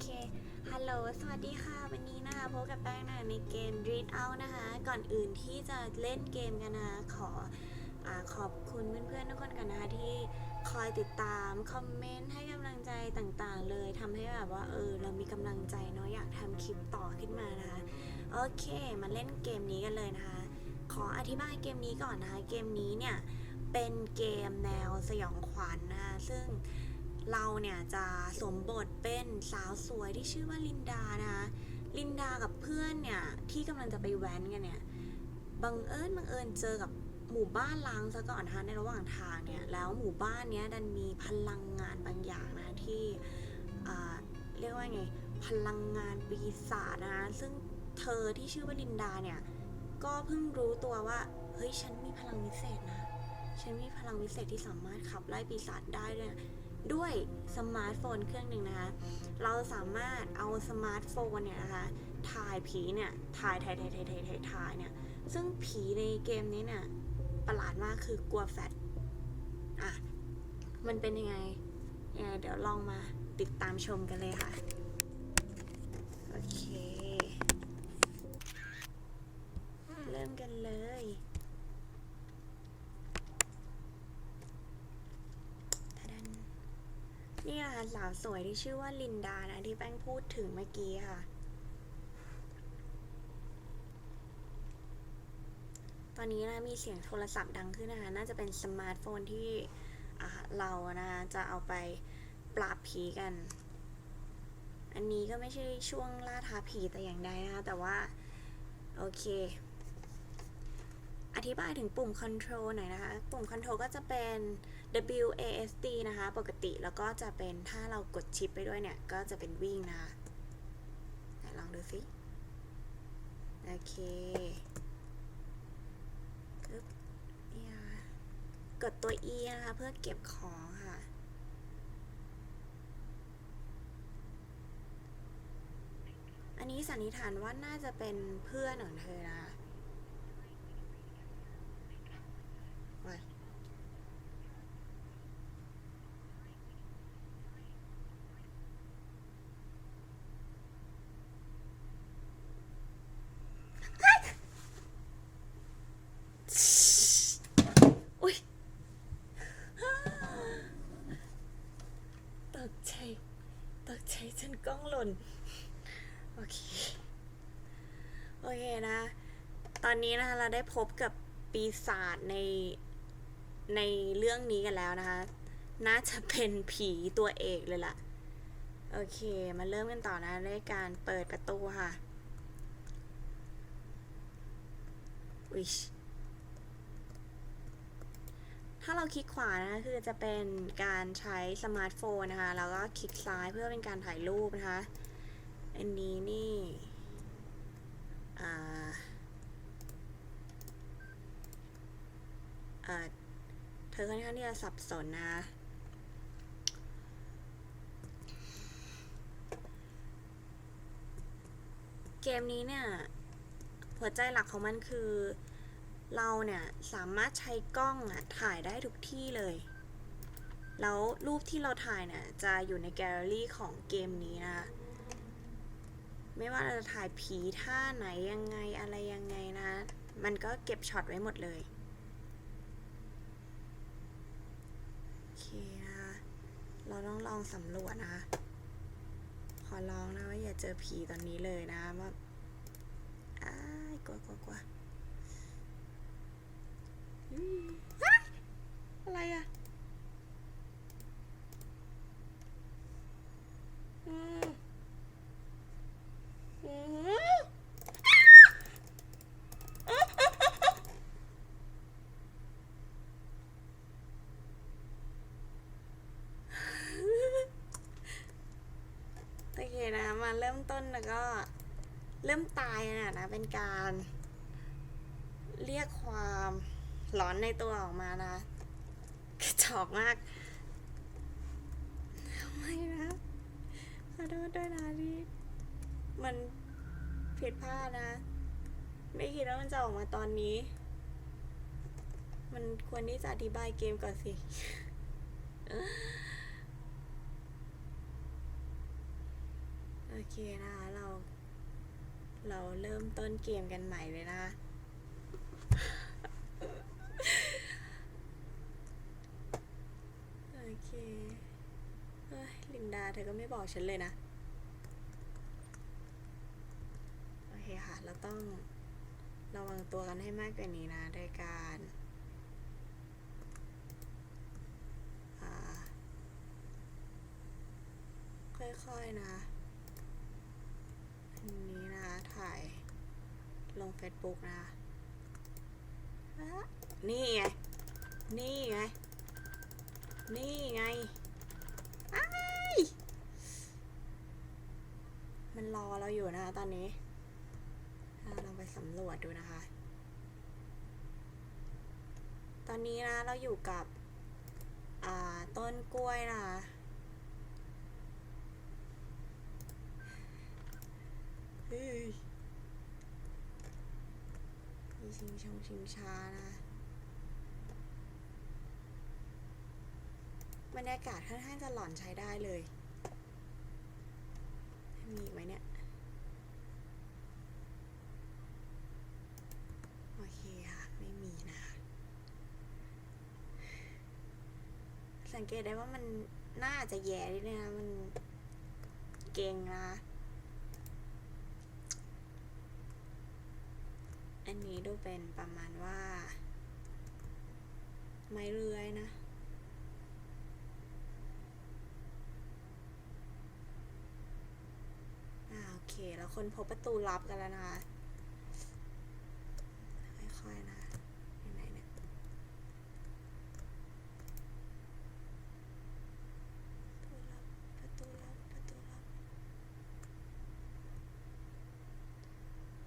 เค ฮัลโหล สวัสดีค่ะ วันนี้นะคะพบกับแป้งนะในเกม Read Out นะคะ ก่อนอื่นที่จะเล่นเกมกันนะคะ ขออขอบคุณเพื่อนๆทุกคนกันนะคะที่คอยติดตาม คอมเมนต์ ให้กำลังใจต่างๆ เลยทำให้แบบว่าเออ เรามีกำลังใจเนาะอยากทำคลิปต่อขึ้นมานะคะ โอเค มาเล่นเกมนี้กันเลยนะคะ ขออธิบายเกมนี้ก่อนนะคะ เกมนี้เนี่ยเป็นเกมแนวสยองขวัญนนะคะซึ่ง เราเนี่ยจะสวมบทเป็นสาวสวยที่ชื่อว่าลินดานะคะลินดากับเพื่อนเนี่ยที่กำลังจะไปแว้นกันเนี่ยบังเอิญบังเอิญเจอกับหมู่บ้านล้างซะก่อนนะคะในระหว่างทางเนี่ยแล้วหมู่บ้านเนี้ยดันมีพลังงานบางอย่างนะที่เรียกว่าไงพลังงานปีศาจนะซึ่งเธอที่ชื่อว่าลินดาเนี่ยก็เพิ่งรู้ตัวว่าเฮ้ยฉันมีพลังวิเศษนะฉันมีพลังวิเศษที่สามารถขับไล่ปีศาจได้ด้วย ด้วยสมาร์ทโฟนเครื่องหนึ่งนะคะ เราสามารถเอาสมาร์ทโฟนเนี่ยนะคะ ถ่ายผีเนี่ย ถ่ายถ่ายถ่ายถ่ายถ่ายถ่ายถ่ายเนี่ย ซึ่งผีในเกมนี้เนี่ย ประหลาดมากคือกลัวแฟดอะ มันเป็นยังไงยังไง เดี๋ยวลองมาติดตามชมกันเลยค่ะ โอเค เริ่มกันเลย ทะดัน นี่นะคะสาวสวยที่ชื่อว่าลินดานะที่แป้งพูดถึงเมื่อกี้ค่ะ ตอนนี้นะมีเสียงโทรศัพท์ดังขึ้นนะคะน่าจะเป็นสมาร์ทโฟนที่เรานะคะจะเอาไปปราบผีกัน อันนี้ก็ไม่ใช่ช่วงล่าท้าผีแต่อย่างใดนะคะแต่ว่า โอเค อธิบายถึงปุ่ม Control หน่อยนะคะ ปุ่ม Control ก็จะเป็น WASD นะคะ ปกติแล้วก็จะเป็นถ้าเรากดชิปไปด้วยเนี่ย ก็จะเป็นวิ่งนะคะลองดูสิ โอเคปึ๊บเนี่ยกดตัว E นะคะ เพื่อเก็บของค่ะ อันนี้สันนิษฐานว่าน่าจะเป็นเพื่อนของเธอนะคะไว้ อุ้ย ตกใจ ตกใจจนกล้องหล่น โอเค โอเคนะ ต อนนี้นะคะเราได้พบกับปีศาจในในเรื่องนี้กันแล้วนะคะ น่าจะเป็นผีตัวเอกเลยล่ะ โอเค มาเริ่มกันต่อนะด้วยการเปิดประตูค่ะวิชถ้าเราคลิกขวานะคะคือจะเป็นการใช้สมาร์ทโฟนนะคะ แล้วก็คลิกซ้ายเพื่อเป็นการถ่ายรูปนะคะ อันนี้นี่ อ่าอ่า เธอค่อนข้างที่จะสับสนนะเกมนี้เนี่ยหัวใจหลักของมันคือ เราเนี่ยสามารถใช้กล้องอะถ่ายได้ทุกที่เลย แล้วรูปที่เราถ่ายเนี่ยจะอยู่ในแกลเลอรี่ของเกมนี้นะคะไม่ว่าเราจะถ่ายผีท่าไหนยังไงอะไรยังไงนะ มันก็เก็บช็อตไว้หมดเลย โอเคนะคะ เรา ต้องลองสำรวจนะคะ ขอร้องนะว่าอย่าเจอผีตอนนี้เลยนะว่าอ้ายกลัวกลัวกลัวอะอะไรอะอืมอืมโอเคนะ มาเริ่มต้นแล้วก็ เริ่มตายนะนะเป็นการเรียกความร้อนในตัวออกมานะกระจอกมากทำไมนะขอโทษด้วยนะที่มันผิดพลาดนะ ไม่คิดว่ามันจะออกมาตอนนี้ มันควรที่จะอธิบายเกมก่อนสิโอเคนะคะเรา เราเริ่มต้นเกมกันใหม่เลยนะ โอเคเฮ้ยลินดาเธอก็ไม่บอกฉันเลยนะ โอเคค่ะ เราต้องระวังตัวกันให้มากกว่านี้นะโดยการค่อยๆนะ อันนี้นะถ่ายลง Facebook นะนี่ไง นี่ไง นี่ไงอ้ายมันรอเราอยู่นะคะตอนนี้เราลองไปสำรวจดูนะคะ ตอนนี้นะเราอยู่กับต้นกล้วยนะคะเฮ้ย ชิงชงชิงช้านะบรรยากาศค่อนข้างจะหล่อนใช้ได้เลย มีไหมเนี่ย โอเคค่ะ ไม่มีนะสังเกตได้ว่ามันน่าจะแย่นิดนึงนะ มันเก่งนะ อันนี้ดูเป็นประมาณว่า ไม้เรือยนะอ่าโอเค แล้วคนพบประตูลับกันแล้วนะคะ ค่อยๆนะยังไงเนี่ย ประตูลับ ประตูลับ ประตูลับ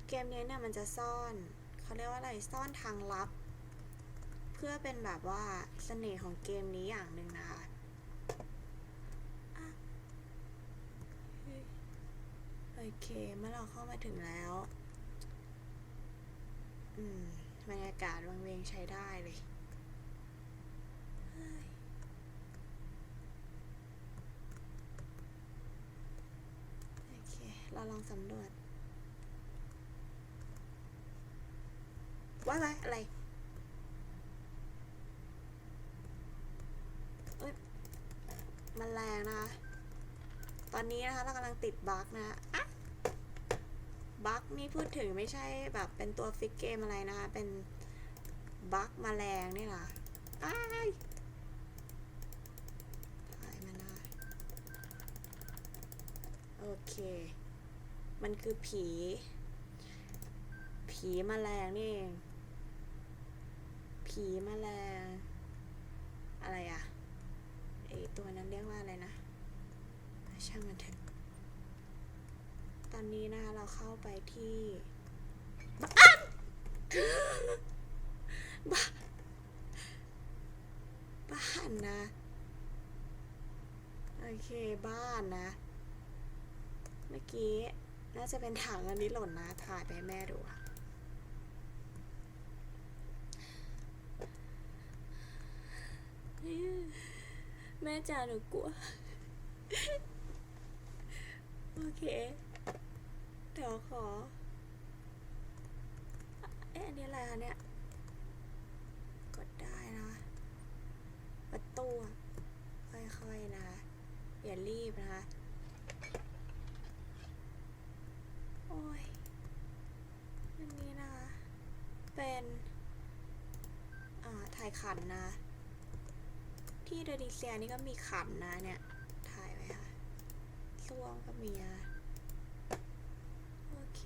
เกม นี้เนี่ยมันจะซ่อนเขาเรียกว่าอะไรซ่อนทางลับ เพื่อเป็นแบบว่าเสน่ห์ของเกมนี้อย่างหนึ่งนะคะโอเค เมื่อเราเข้ามาถึงแล้ว อืมบรรยากาศวังเวงใช้ได้เลยโอเค เราลองสำรวจ ว่าอะไรอะไรเอ้ยมันแรงนะคะ ตอนนี้นะคะเรากำลังติดบั๊กนะอะบั๊กนี่พูดถึงไม่ใช่แบบเป็นตัวฟิกเกมอะไรนะคะ เป็นบั๊กมแมลงนี่ล่ะอ้ายถ่ายมันนะโอเค มันคือผี ผีมแมลงนี่เอง ผีมาแลอะไรอะไอตัวนั้นเรียกว่าอะไรนะช่างมันเถอะตอนนี้นะคะเราเข้าไปที่บ้านบ้านนะ โอเคบ้านนะ เมื่อกี้ น่าจะเป็นถังอันนี้หล่นนะถ่ายไปให้แม่ดูอะแม่จ๋าหนูกลัว โอเคเดี๋ยวขอ เอ๊ะอันนี้อะไรคะเนี่ย กดได้นะประตูค่อยๆนะ อย่ารีบนะคะ โอ้ยอันนี้นะคะ เป็น อ่า ถ่ายขันนะ อินโดนีเซียนี่ก็มีขันนะเนี่ย ถ่ายไว้ค่ะซ่วงก็มีอะโอเค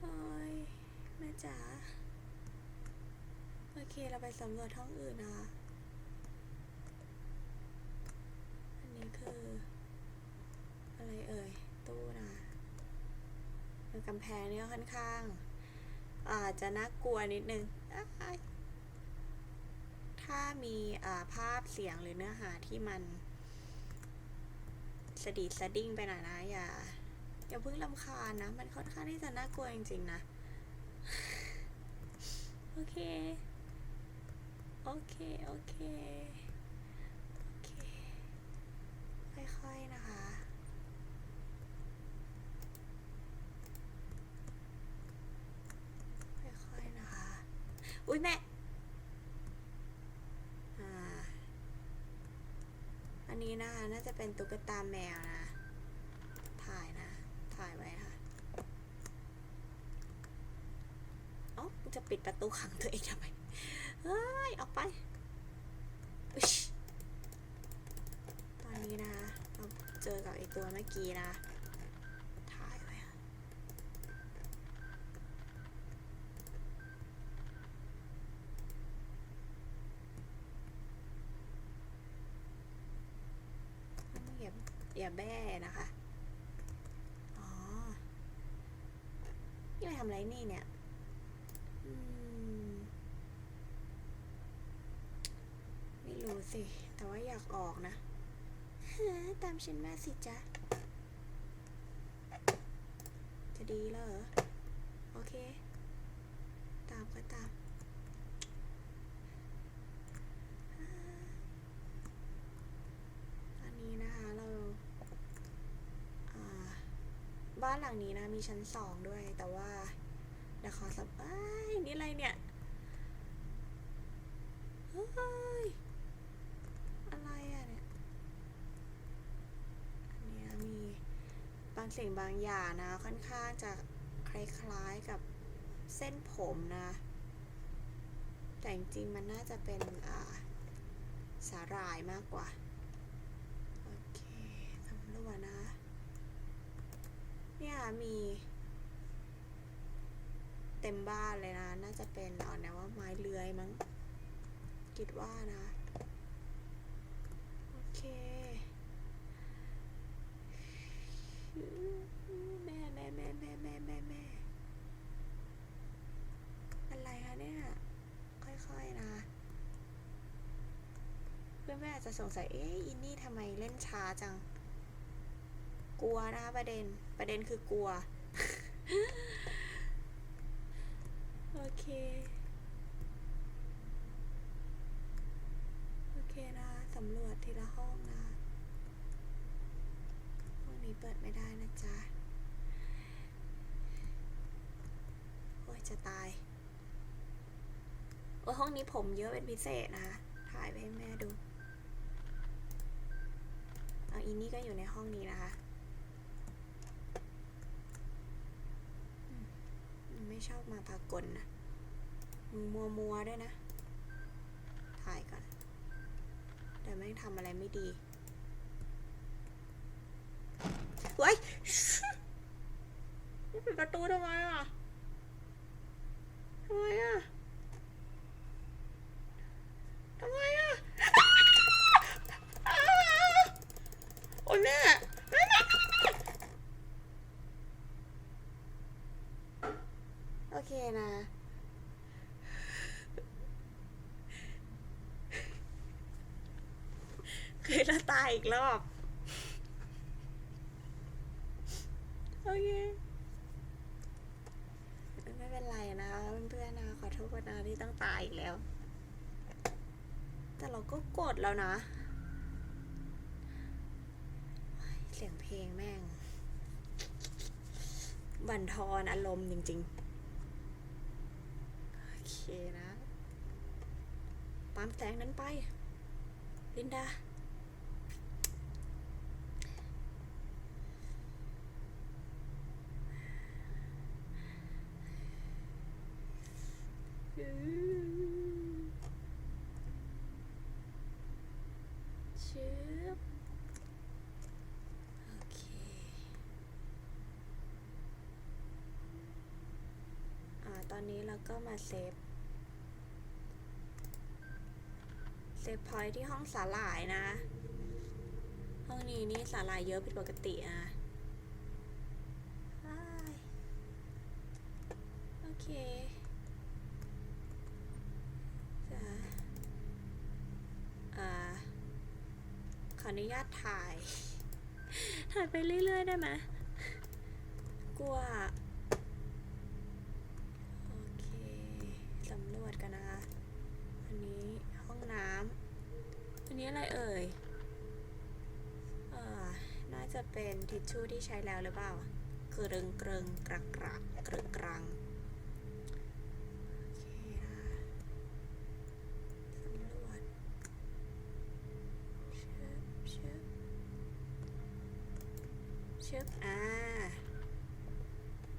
โอ้ยแม่จ๋า โอเค เราไปสำรวจห้องอื่นนะคะอันนี้คือ อะไรเอ่ย ตู้นะกำแพงนี่ก็ค่อนข้าง อาจจะน่ากลัวนิดนึงอามีภาพเสียงหรือเนื้อหาที่มันสะดีสดิ้งไปหน่อยนะ อย่าอย่าเพิ่งลำคาญนะ มันค่อนข้างที่จะน่ากลัวจริงๆนะ โอเค โอเค โอเค โอเคะค่อยๆนะคะอุ้ยแม่ จะเป็นตุ๊กตาแมวนะ ถ่ายนะ ถ่ายไว้ค่ะเอ้าจะปิดประตูขังตัวเองทำไม เฮ้ย ออกไป ตอนนี้นะ เราเจอกับไอตัวเมื่อกี้นะ ถ่ายไว้ค่ะ อย่าอย่าแบ้นะคะ อ๋อ นี่มาทำไรนี่เนี่ยมไม่รู้สิ แต่ว่าอยากออกนะฮะตามฉันมาสิจ๊ะ จะดีเหรอ โอเค ตามก็ตาม อันนี้นะคะเราอ่าบ้านหลังนี้นะ มีชั้นสองด้วย แต่ว่าเดี๋ยวขอสับอ้ายนี่อะไรเนี่ยเฮ้ยอะไรอะเนี่ย อันเนี้ยมีบางสิ่งบางอย่างนะ ค่อนข้างจะคล้ายๆกับเส้นผมนะ แต่จริงๆมันน่าจะเป็น อ่า สาหร่ายมากกว่า โอเคสำรวจนะ เนี่ย มีเต็มบ้านเลยนะ น่าจะเป็นเอาแนวว่าไม้เลื้อยมั้ง คิดว่านะ โอเค แม่แม่แม่แม่แม่แม่แม่อะไรคะเนี่ย ค่อยๆนะ เพื่อนแม่อาจจะสงสัย เอ๊ะอินนี่ทำไมเล่นช้าจัง กลัวนะคะประเด็นประเด็นคือกลัว โอเค โอเคนะสำรวจทีละห้องนะห้องนี้เปิดไม่ได้นะจ๊ะ โอ้ยจะตาย โอ้ยห้องนี้ผมเยอะเป็นพิเศษนะคะถ่ายไปให้แม่ดูเอาอีนี่ก็อยู่ในห้องนี้นะคะอืมมัน ไม่ชอบมาพากลนะมึงมัวมัวด้วยนะ ถ่ายก่อน แต่ไม่ทำอะไรไม่ดีเฮ้ยนี่ปิดประตูทำไมอะทำไมอะทำไมอะอ้าวโอ้ยแม่แม่แม่แม่แม่โอเคนะ คื อีกรอบ โอเคไม่เป็นไรนะเพื่อนๆนะขอโทษนะที่ต้องตายอีกแล้ว แต่เราก็กดแล้วนะเสียงเพลงแม่ง บั่นทอนอารมณ์จริงๆ โอเคนะตามแสงนั้นไป ลินดา ชึบโอเค อ่า ตอนนี้เรา ก็มาเซฟ เซฟพอยที่ห้องสาหร่ายนะ ห้องนี้นี่สาหร่ายเยอะผิดปกตินะอ้ายโอเคจะอ่าขออนุญาตถ่าย ถ่ายไปเรื่อย ๆ ได้ไหมกลัว ชู่ที่ใช้แล้วหรือเปล่าคือเริงเกริงกระกระกเกริงกรังเชิบอ่า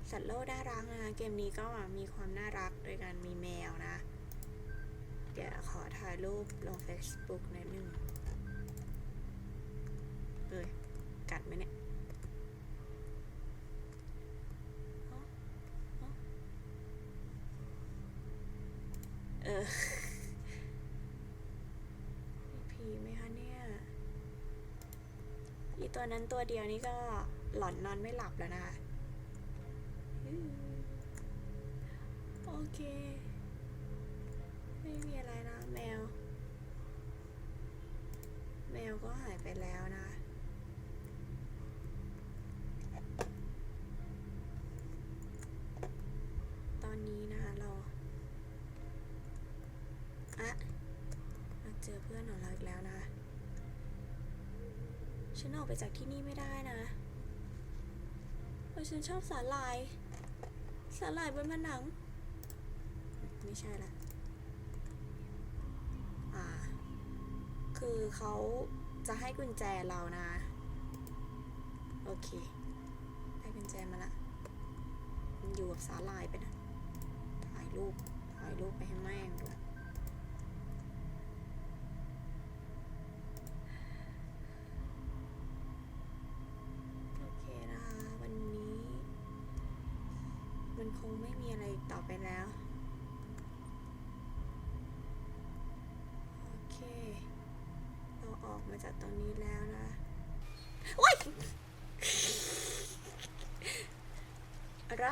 สัตว์โลกน่ารักนะเกมนี้ก็มีความน่ารักโดยการมีแมวนะ เดี๋ยวขอถ่ายรูปลง Facebook น่อยหนึ่งเลยกัดไหมเนี่ย ผีไหมคะเนี่ย อีตัวนั้นตัวเดียวนี่ก็หลอนนอนไม่หลับแล้วนะคะโอเค ไม่มีอะไรนะ แมว แมวก็หายไปแล้วนะ ตอนนี้นะคะเราอะเราเจอเพื่อนของเราอีกแล้วนะ ฉันออก ไปจากที่นี่ไม่ได้นะเพราะฉันชอบสาหร่าย สาหร่ายบนผนัง ไม่ใช่ละอ่า คือเขาจะให้กุญแจเรานะ โอเค ได้กุญแจมาละมันอยู่กับสาหร่ายไปนะ ถ่ายรูป ถ่ายรูปไปให้แม่งด้วย จากตรงนี้แล้วนะโอ๊ยอะไร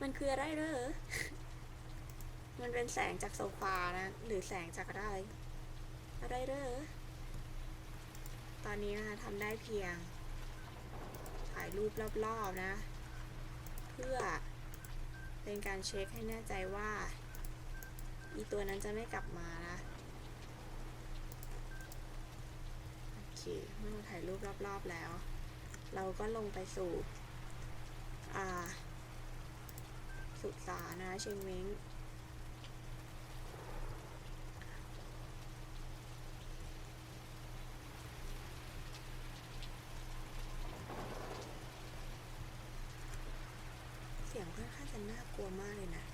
มันคืออะไรเหรอ มันเป็นแสงจากโซฟานะ หรือแสงจากอะไร อะไรเหรอ ตอนนี้นะคะทำได้เพียง ถ่ายรูปรอบๆนะ เพื่อเป็นการเช็คให้แน่ใจว่า อีตัวนั้นจะไม่กลับมานะ โอ เคเมื่อเราถ่ายรูปรอบๆแล้ว เราก็ลงไปสู่อ่าสุสานนะเชงเม้งเสียงค่อนข้างจะน่ากลัวมากเลยนะ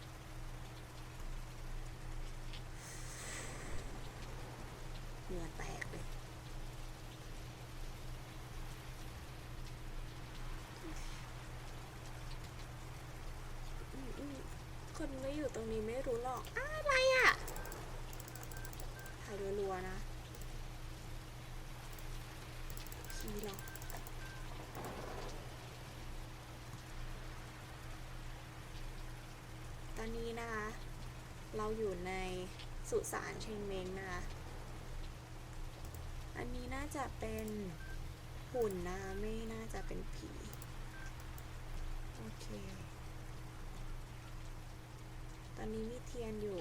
เหงื่อแตกเลย อืมอืมคนไม่ อยู่ตรงนี้ไม่รู้หรอกอ้าอะไรอะถ่ายรัวๆนะผีหรอตอนนี้นะคะ เราอยู่ในสุสานเชงเม้งนะคะ อันนี้น่าจะเป็นหุ่นนะ ไม่น่าจะเป็นผี โอเค ต อนนี้มีเทียนอยู่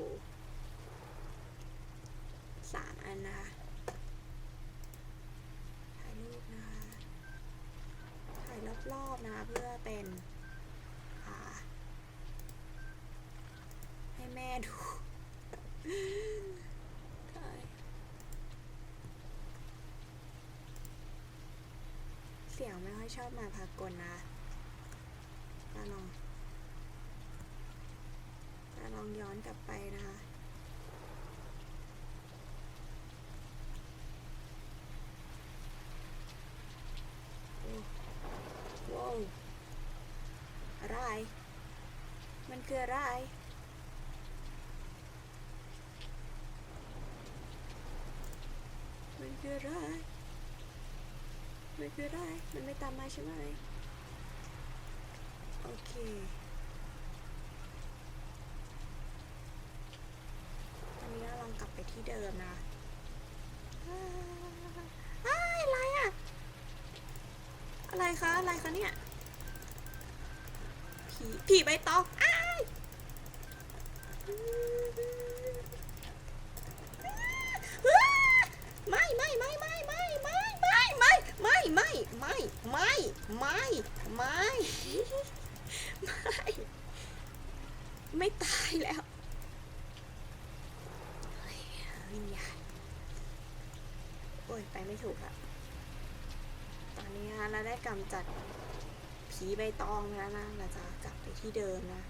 สามอันนะคะถ่ายรูปนะคะถ่ายรอบๆนะคะเพื่อเป็นให้แม่ดูเสียงไม่ค่อยชอบมาพากลนะเราลอง ลองย้อนกลับไปนะคะ ว้าวอะไร มันคืออะไรมันคืออะไรมันคืออะไรมันไม่ตามมาใช่ไหม โอเค ตอนนี้เราลองกลับไป ที่เดิมนะอ้าวอ้ายอะไรอะอะไรคะ อะไรคะเนี่ย ผี ผีใบตองอ้ายไม่ไม่ไม่ไม่ไม่ไม่ไม่ไม่ไม่ไม่ไม่ไม่ไม่ไม่ไม่ไม่ตายแล้วเฮ้ยวิญญาณโอ้ย ไปไม่ถูกอะตอนนี้นะเราได้กำจัดผีใบตองแล้วนะเราจะกลับไปที่เดิมนะ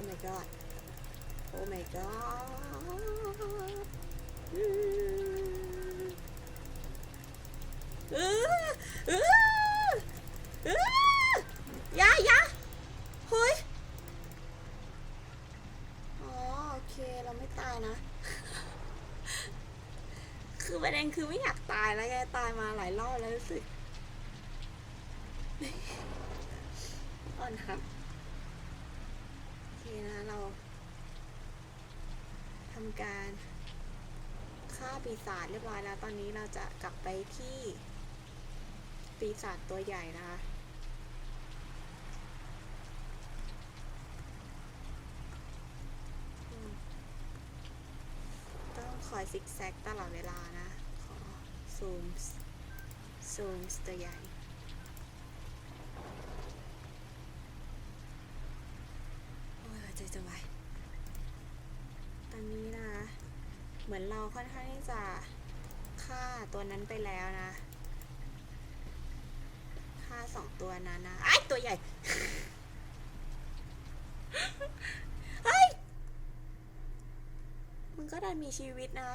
โอ้ my god โอ้ my god อืมเออเออเออยายาเฮ้ย อ๋อ โอเค เราไม่ตายนะ คือประเด็นคือไม่อยากตายแล้วแกตายมาหลายรอบแล้วรู้สึก อ่อนครับ โอเคนะเราทำการฆ่าปีศาจเรียบร้อยแล้ว ตอนนี้เราจะกลับไปที่ปีศาจตัวใหญ่นะคะต้องคอยซิกแซกตลอดเวลานะ ขอซูมซูมตัวใหญ่ โอ้ยหัวใจจะวายตอนนี้นะ เหมือนเราค่อนข้างที่ จะฆ่าตัวนั้นไปแล้วนะฆ่าสองตัวนั้นนะไอ้ตัวใหญ่เฮ้ยมันก็ได้มีชีวิตนะ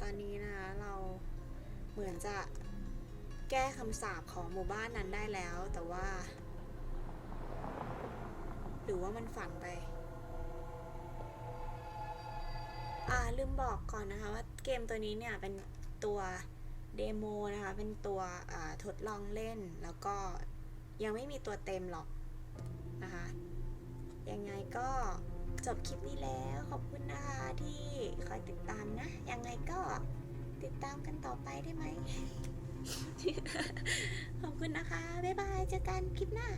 ตอนนี้นะเราเหมือนจะแก้คำสาปของหมู่บ้านนั้นได้แล้วแต่ว่า หรือว่ามันฝันไป อ่าลืมบอกก่อนนะคะว่าเกมตัวนี้เนี่ยเป็นตัวเดโมนะคะ เป็นตัวทดลองเล่น แล้วก็ยังไม่มีตัวเต็มหรอกนะคะ ยังไงก็จบคลิปนี้แล้ว ขอบคุณนะคะที่คอยติดตามนะ ยังไงก็ติดตามกันต่อไปได้ไหม ขอบคุณนะคะ บ๊ายบาย เจอกันคลิปหน้า